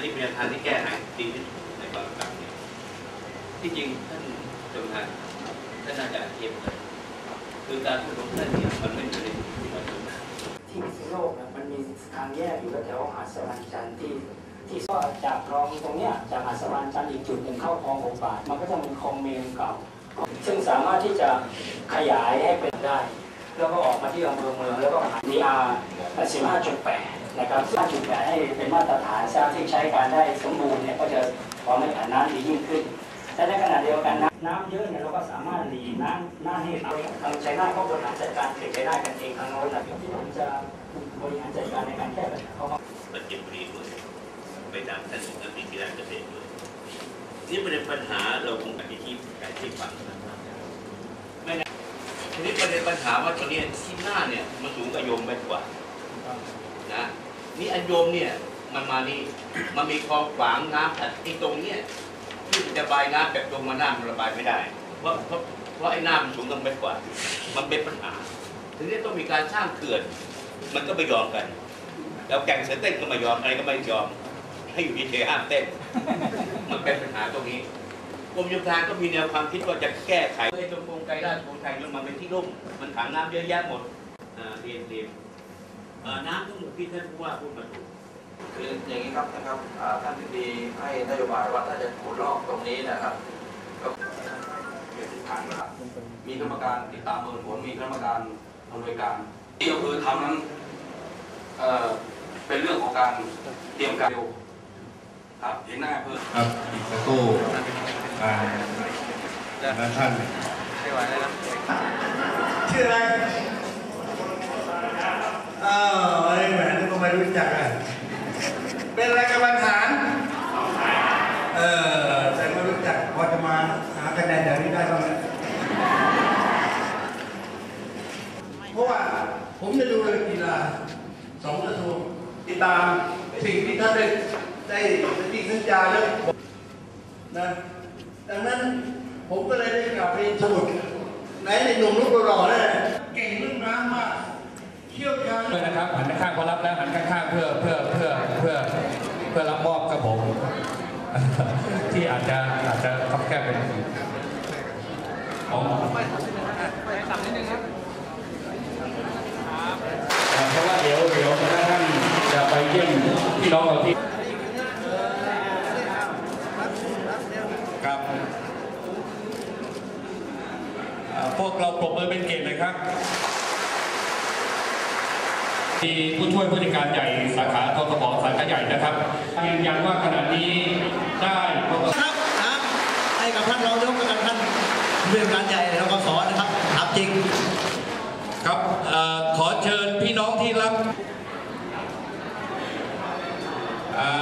นนี้เป็นแนวทางที่แก้ไขดีที่สุดในบางครั้งเนี่ยที่จริงท่านจงทานท่านน่าจะเทียบเลยคือการพูดของท่านเนี่ยมันไม่อยู่ในที่ประชุมที่พิษณุโลกเนี่ยมันมีทางแยกอยู่แถวหาดสวรรค์จันทร์ที่ที่ก็จากคลองตรงเนี้ยจากหาดสวรรค์จันทร์อีกจุดหนึ่งเข้าคลองหกบาท มันก็ต้องเป็นคลองเมนเก่า ซึ่งสามารถที่จะขยายให้เป็นได้ แล้วก็ออกมาที่อำเภอเมืองแล้วก็มีอา15.8นะครับ15.8ให้เป็นมาตรฐานสร้างที่ใช้การได้สมบูรณ์เนี่ยก็จะพอไม่ขาดน้ำดียิ่งขึ้นแต่ในขณะเดียวกันน้ำน้ำเยอะเนี่ยเราก็สามารถหลีน้ำน้ำให้เราทางชัยนาทเขาบริหารจัดการเขตชัยนาทกันเองทางโน้นนะที่ผมจะบริหารจัดการในการแก้ปัญหาเขาก็ปัจจิบุรีด้วยไปตามท่านนักวิทยาเกษตรด้วยนี่ประเด็นปัญหาเราคงอธิที่การที่ฟังไม่นะทีนี้ประเด็นปัญหาว่าตอนนี้ที่หน้าเนี่ยมันสูงกว่าโยมไปกว่า นะนี่อันโยมเนี่ยมันมานี่มันมีคลองขวางน้ำแต่ไอ้ตรงเนี้ยที่มันจะระบายน้ำแบบตรงมาน้ำมันระบายไม่ได้ เพราะเพราะเพราะไอ้น้ำมันสูงกันไปกว่า มันเป็นปัญหาทีนี้ต้องมีการสร้างเขื่อน มันก็ไม่ยอมกัน แล้วแก่งเสือเต้นก็ไม่ยอมอะไรก็ไม่ยอม ให้อยู่เฉยๆห้ามเต้น มันเป็นปัญหาตรงนี้กรมโยธาก็มีแนวความคิดว่าจะแก้ไขเพื่อให้ตรงโครงไกลราชโครงไทยมันมาเป็นที่ร่มมันถังน้ำเยอะแยะหมดเรียนเรียน น้ำทั้งหมดที่ท่านผู้ว่าพูดมาถูกคืออย่างนี้ครับนะครับอ่าท่านทิบดีให้นโยบายว่าถ้าจะขุดลอกตรงนี้นะครับก็เกิดที่ผ่านมามีกรรมการติดตามประเมินผลมีกรรมการอำนวยการที่อำเภอทำนั้นเอ่อเป็นเรื่องของการเตรียมการเร็วครับเห็นหน้าอำเภอครับอีกสักครู่อ่าและท่านชื่ออะไรอ้าวไอ้แหวนนี่ก็ไม่ รู้จักอะเป็นอะไรกับปัญหารเออแต่ไม่รู้จักพอจะมาหาคะแนนแถวนี้ได้บ้างไหมเพราะว่าผมจะดูเรื่องกีฬาสองกระทรวงติดตามสิ่งที่ท่านได้ได้ได้ที่สัญญาเรื่องนะดังนั้นผมก็เลยได้กลับเรียนสมุดไหนในหนุ่มลูกหล่อเนี่ย ด้วยนะครับหันข้างพอรับแล้วหันข้างๆเพื่อเพื่อเพื่อเพื่อเพื่อรับมอบครับผม ที่อาจจะอาจจะคับแคบเป็นของเพราะว่าเดี๋ยวเดี๋ยวถ้าท่านจะไปเยี่ยมพี่น้องเราที่ครับพวกเราปรบมือเป็นเกียรติเลยครับ มีผู้ช่วยผู้จัดการใหญ่สาขาทกบสาขาใหญ่นะครับยืนยันว่าขณะนี้ได้พกครับนะให้กับท่านรองนายกและกับท่านผู้บริการใหญ่แล้วก็สอนนะครับถามจริง ครับเอ่อขอเชิญพี่น้องที่รับอ่า